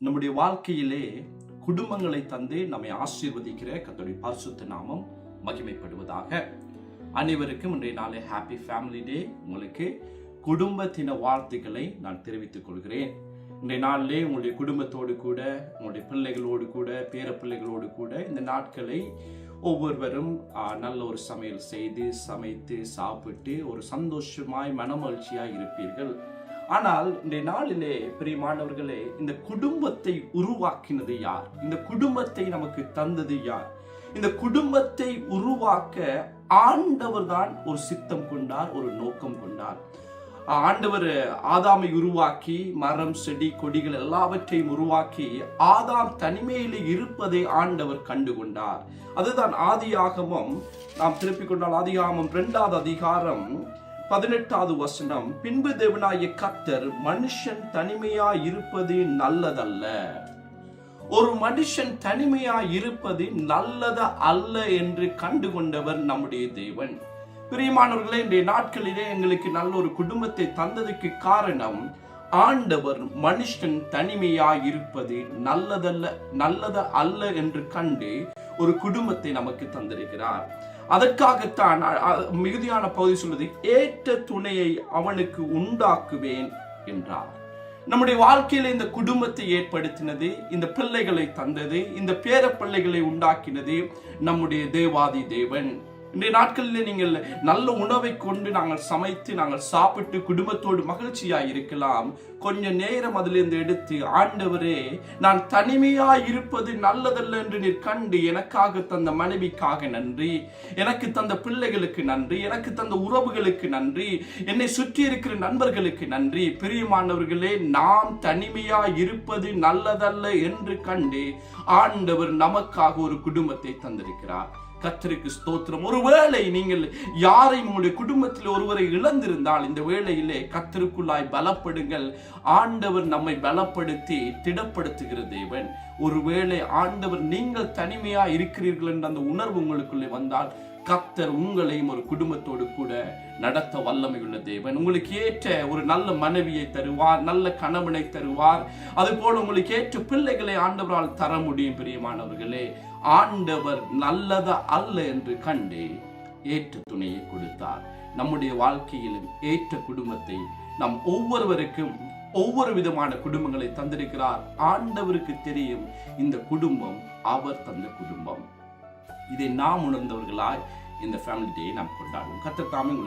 நம்முடைய வாழ்க்கையிலே குடும்பங்களை தந்து நம்மை ஆசீர்வதிக்கிற கத்தோடைய பரிசுத்த நாமம் மகிமைப்படுவதாக. அனைவருக்கும் இன்றைய நாளே ஹாப்பி ஃபேமிலி டே உங்களுக்கு குடும்பத்தின வார்த்தைகளை வாழ்த்துக்களை நான் தெரிவித்துக் கொள்கிறேன். இன்றைய நாளிலே உங்களுடைய குடும்பத்தோடு கூட உங்களுடைய பிள்ளைகளோடு கூட பேர பிள்ளைகளோடு கூட இந்த நாட்களை ஒவ்வொருவரும் நல்ல ஒரு சமையல் செய்து சமைத்து சாப்பிட்டு ஒரு சந்தோஷமாய் மனமகிழ்ச்சியாய் இருப்பீர்கள். ஆனால் இந்த நாளிலே பிரியமானவர்களே இந்த குடும்பத்தை உருவாக்கினது யார்? இந்த குடும்பத்தை நமக்கு தந்தது யார்? இந்த குடும்பத்தை உருவாக்க ஆண்டவர் தான் ஒரு சித்தம் கொண்டார் ஒரு நோக்கம் கொண்டார். ஆண்டவர் ஆதாமை உருவாக்கி மரம் செடி கொடிகள் எல்லாவற்றையும் உருவாக்கி ஆதாம் தனிமையிலே இருப்பதை ஆண்டவர் கண்டுகொண்டார். அதுதான் ஆதியாகமம் நாம் திருப்பிக் கொண்டால் ஆதியாகமம் இரண்டாவது அதிகாரம் பதினெட்டாவது வசனம் பின்பு தேவனாய கத்தர் மனுஷன் தனிமையா இருப்பது நல்லதல்ல. ஒரு மனுஷன் தனிமையா இருப்பது நல்லத அல்ல என்று கண்டுகொண்டவர் நம்முடைய தேவன். பிரியமானவர்களே இன்றைய நாட்களிலே எங்களுக்கு நல்ல ஒரு குடும்பத்தை தந்ததுக்கு காரணம் ஆண்டவர் மனுஷன் தனிமையா இருப்பது நல்லதல்ல நல்லத அல்ல என்று கண்டு ஒரு குடும்பத்தை நமக்கு தந்திருக்கிறார். அதற்காகத்தான் மிகுதியான பகுதி சொல்வது ஏற்ற துணையை அவனுக்கு உண்டாக்குவேன் என்றார். நம்முடைய வாழ்க்கையில இந்த குடும்பத்தை ஏற்படுத்தினது இந்த பிள்ளைகளை தந்தது இந்த பேர பிள்ளைகளை உண்டாக்கினது நம்முடைய தேவாதி தேவன். இன்றைய நாட்களில் நீங்கள் நல்ல உணவை கொண்டு நாங்கள் சமைத்து நாங்கள் சாப்பிட்டு குடும்பத்தோடு மகிழ்ச்சியாக இருக்கலாம். கொஞ்ச நேரம் அதிலிருந்து எடுத்து ஆண்டவரே நான் தனிமையா இருப்பது நல்லதல்ல என்று நீர் கண்டு எனக்காக தந்த மனைவிக்காக நன்றி. எனக்கு தந்த பிள்ளைகளுக்கு நன்றி. எனக்கு தந்த உறவுகளுக்கு நன்றி. என்னை சுற்றி இருக்கிற நண்பர்களுக்கு நன்றி. பிரியமானவர்களே நாம் தனிமையா இருப்பது நல்லதல்ல என்று கண்டு ஆண்டவர் நமக்காக ஒரு குடும்பத்தை தந்திருக்கிறார். கத்தருக்கு ஸ்தோத்திரம். ஒருவேளை நீங்கள் யாரை உங்களுடைய குடும்பத்தில் ஒருவரை இழந்திருந்தால் இந்த வேளையிலே கத்தருக்குள்ளாய் பலப்படுங்கள். ஆண்டவர் நம்மை பலப்படுத்தி திடப்படுத்துகிற தேவன். ஒருவேளை ஆண்டவர் நீங்கள் தனிமையா இருக்கிறீர்கள் என்ற அந்த உணர்வு உங்களுக்குள்ளே வந்தால் கத்தர் உங்களையும் ஒரு குடும்பத்தோடு கூட நடத்த வல்லமை உள்ள தேவன். உங்களுக்கு ஏற்ற ஒரு நல்ல மனைவியை தருவார் நல்ல கணவனை தருவார். அதுபோல உங்களுக்கு ஏற்ற பிள்ளைகளை ஆண்டவரால் தர முடியும் பிரியமானவர்களே ஆண்டவர் நல்லத அல்ல என்று கண்டு ஏற்ற துணையை கொடுத்தார். நம்முடைய வாழ்க்கையிலும் ஏற்ற குடும்பத்தை நம் ஒவ்வொருவருக்கும் ஒவ்வொரு விதமான குடும்பங்களை தந்திருக்கிறார். ஆண்டவருக்கு தெரியும் இந்த குடும்பம் அவர் தந்த குடும்பம். இதை நாம் உணர்ந்தவர்களாய் இந்த ஃபேமிலி டேயை நாம் கொண்டாடுவோம். கத்தர் தாமே உங்களை